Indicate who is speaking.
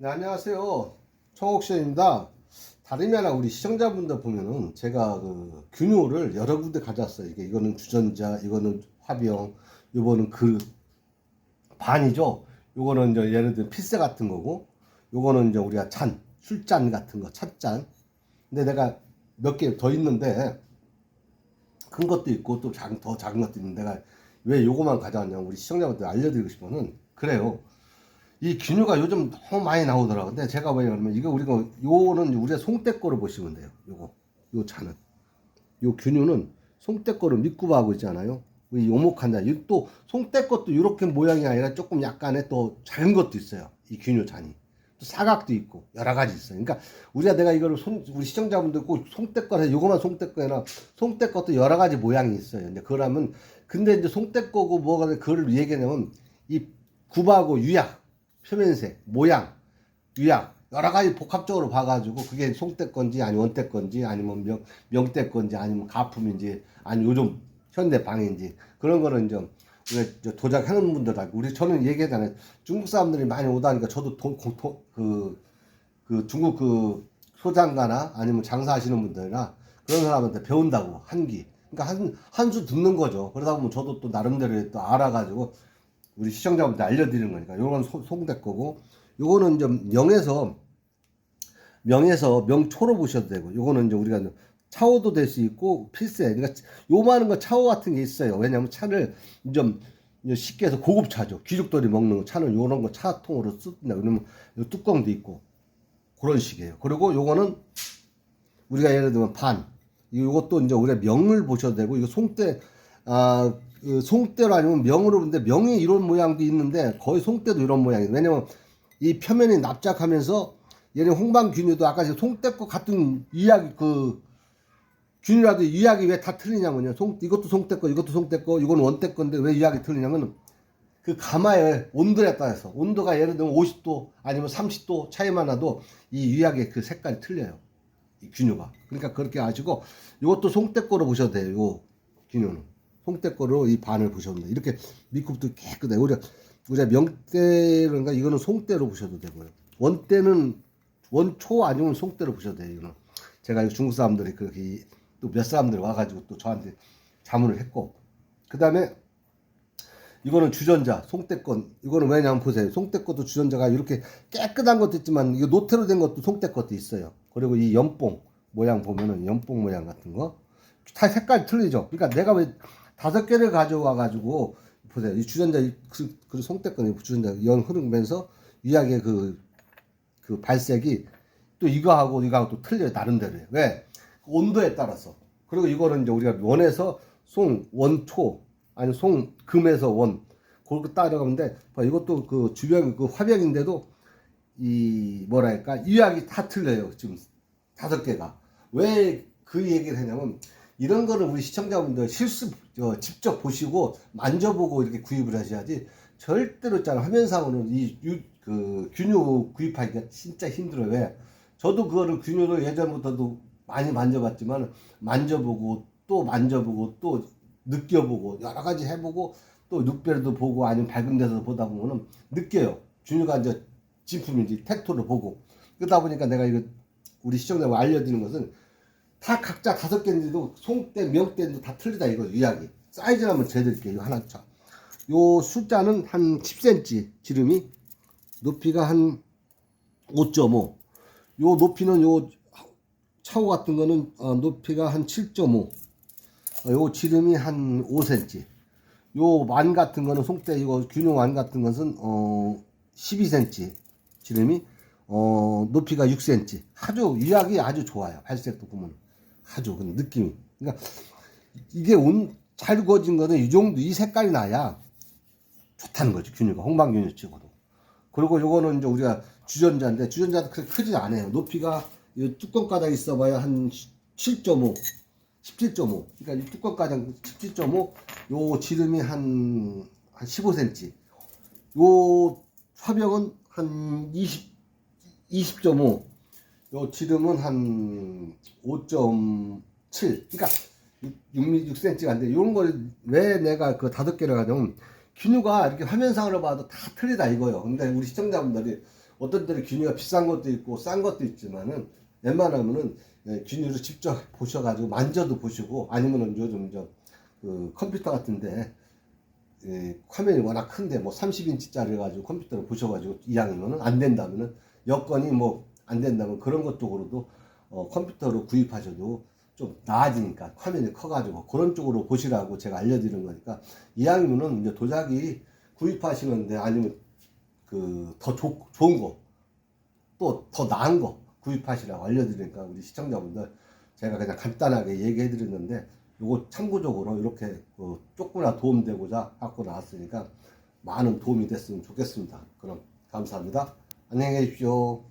Speaker 1: 네, 안녕하세요. 청옥션입니다. 다름이 아니라 우리 시청자분들 보면은 제가 그 균요를 여러 군데 가져왔어요. 이게 이거는 주전자, 이거는 화병, 요거는 그 반이죠. 요거는 이제 예를 들어 필세 같은 거고, 요거는 이제 우리가 잔, 술잔 같은 거, 찻잔. 근데 내가 몇 개 더 있는데 큰 것도 있고 또 작, 더 작은 것도 있는데 내가 왜 요거만 가져왔냐면 우리 시청자분들 알려드리고 싶으면 그래요. 이 기뉴가 요즘 너무 많이 나오더라고요. 근데 제가 왜 그러면 이거 우리가 요거는 우리가 송대 거로 보시면 돼요. 요거 요 차는 요 기뉴는 송대 거로 밑굽하고 있잖아요. 이 오목한다. 또 송대 것도 이렇게 모양이 아니라 조금 약간의 또 작은 것도 있어요. 이 기뉴 잔이. 또 사각도 있고 여러 가지 있어요. 그러니까 우리가 내가 이거를 손, 우리 시청자분들 꼭 송대 거라 요거만 송대 거나 송대 것도 여러 가지 모양이 있어요. 이제 그러면 근데 이제 송대 거고 뭐가 돼, 그거를 얘기하냐면 이 굽하고 유약 표면색, 모양, 유약 여러 가지 복합적으로 봐가지고 그게 송대 건지 아니면 원대 건지 아니면 명, 명대 건지 아니면 가품인지 아니면 요즘 현대 방인지 그런 거는 좀 도작하는 분들 알고 우리 저는 얘기하잖아요. 중국 사람들이 많이 오다니까 저도 돈, 공통 그, 그 중국 그 소장가나 아니면 장사하시는 분들이나 그런 사람한테 배운다고 한기. 그러니까 한 한 수 듣는 거죠. 그러다 보면 저도 또 나름대로 또 알아가지고 우리 시청자분들 알려드리는 거니까. 요건 소- 송대 거고. 요거는 좀 명에서 명에서 명초로 보셔도 되고 요거는 이제 우리가 차오도 될 수 있고 필세. 그러니까 요만한 거 차오 같은 게 있어요. 왜냐면 차를 좀 쉽게 해서 고급 차죠. 귀족들이 먹는 거 차는 요런 거 차통으로 쓴다. 그러면 요 뚜껑도 있고 그런 식이에요. 그리고 요거는 우리가 예를 들면 반. 이것도 이제 우리가 명을 보셔도 되고 이거 송대 아 그 송대로 아니면 명으로 보는데 명이 이런 모양도 있는데 거의 송대도 이런 모양이에요 왜냐면 이 표면이 납작하면서 얘는 홍방균유도 아까 저 송대거 같은 이야기 그 균이라도 이야기 왜 다 틀리냐면요 송 이것도 송대거 이것도 송대거 이건 원대 건데 왜 이야기 틀리냐면 그 가마의 온도에 따라서 온도가 예를 들면 50도 아니면 30도 차이만 나도 이 유약의 그 색깔이 틀려요. 이 균유가. 그러니까 그렇게 아시고 이것도 송대거로 보셔도 돼요. 요 균유는. 송대거로 이 반을 돼요. 이렇게 밑굽도 깨끗해요. 우리가 우리가 명대인가 이거는 송대로 보셔도 되고요. 원대는 원초 아니면 송대로 보셔도 돼요. 이거는 제가 이 중국 사람들이 그렇게 또 몇 사람들 와가지고 또 저한테 자문을 했고 그 다음에 이거는 주전자 송대권 이거는 왜냐면 보세요 송대것도 주전자가 이렇게 깨끗한 것도 있지만 이거 노태로 된 것도 송대것도 있어요 그리고 이 연뽕 모양 보면은 연뽕 모양 같은 거다 색깔 틀리죠 그러니까 내가 왜 다섯 개를 가져와 가지고 보세요. 이 주전자 이 그, 그 송대권 주전자 연 흐르면서 위약의 그, 그 발색이 또 이거하고 이거하고 또 틀려요 나름대로요. 왜? 온도에 따라서. 그리고 이거는 이제 우리가 원에서 송 원 초 아니 송 금에서 원 그렇게 따라가는데 봐, 이것도 그 주변 그 화병인데도 이 뭐랄까 유약이 다 틀려요 지금 다섯 개가. 왜 그 얘기를 하냐면 이런 거를 우리 시청자분들 실수 저, 직접 보시고 만져보고 이렇게 구입을 하셔야지 절대로 있잖아 화면상으로는 이그 균요 구입하기가 진짜 힘들어요. 왜? 저도 그거를 균요를 예전부터도 많이 만져봤지만 만져보고 또 만져보고 또 느껴보고 여러 가지 해보고 또 눕배로도 보고 아니면 밝은 데서 보다 보면은 느껴요. 균유가 이제 진품인지 텍토를 보고. 그러다 보니까 내가 이거 우리 시청자분 알려드리는 것은 다 각자 다섯 개인데도 송대, 명대도 다 틀리다 이거 이야기. 사이즈를 한번 재드릴게요. 이거 하나 차. 요 숫자는 한 10cm 지름이 높이가 한 5.5. 요 높이는 요 차고 같은 거는 어, 높이가 한 7.5. 어, 요 지름이 한 5cm. 요완 같은 거는 송대 이거 균용 완 같은 것은 어 12cm 지름이 어 높이가 6cm. 아주 유약이 아주 좋아요. 발색도 보면 아주 그 느낌이. 그러니까 이게 온 잘 구워진 거는 이 정도 이 색깔이 나야 좋다는 거죠. 균유가 홍방균유 치고도. 그리고 요거는 이제 우리가 주전자인데 주전자도 그렇게 크지 않아요. 높이가 이 뚜껑 가닥 있어봐야 한 7.5, 17.5. 그러니까 이 뚜껑 가닥 17.5. 요 지름이 한, 한 15cm. 요 화병은 한 20, 20.5. 요 지름은 한 5.7. 그러니까 6, 6cm가 안 돼. 요런 걸 왜 내가 그 다섯 개를 가냐면, 기누가 이렇게 화면상으로 봐도 다 틀리다 이거요. 근데 우리 시청자분들이 어떤 때는 균이가 비싼 것도 있고 싼 것도 있지만은 웬만하면은 예, 균이를 직접 보셔가지고 만져도 보시고 아니면은 요즘 저 그 컴퓨터 같은데 예, 화면이 워낙 큰데 뭐 30인치짜리 가지고 컴퓨터를 보셔가지고 이왕이면은 안 된다면은 여건이 뭐 안 된다면 그런 것 쪽으로도 어, 컴퓨터로 구입하셔도 좀 나아지니까 화면이 커가지고 그런 쪽으로 보시라고 제가 알려드리는 거니까 이왕이면은 이제 도자기 구입하시는데 아니면 그 더 좋은 거 또 더 나은 거 구입하시라고 알려드리니까 우리 시청자분들 제가 그냥 간단하게 얘기해 드렸는데 요거 참고적으로 이렇게 그 조금이나 도움되고자 갖고 나왔으니까 많은 도움이 됐으면 좋겠습니다. 그럼 감사합니다. 안녕히 계십시오.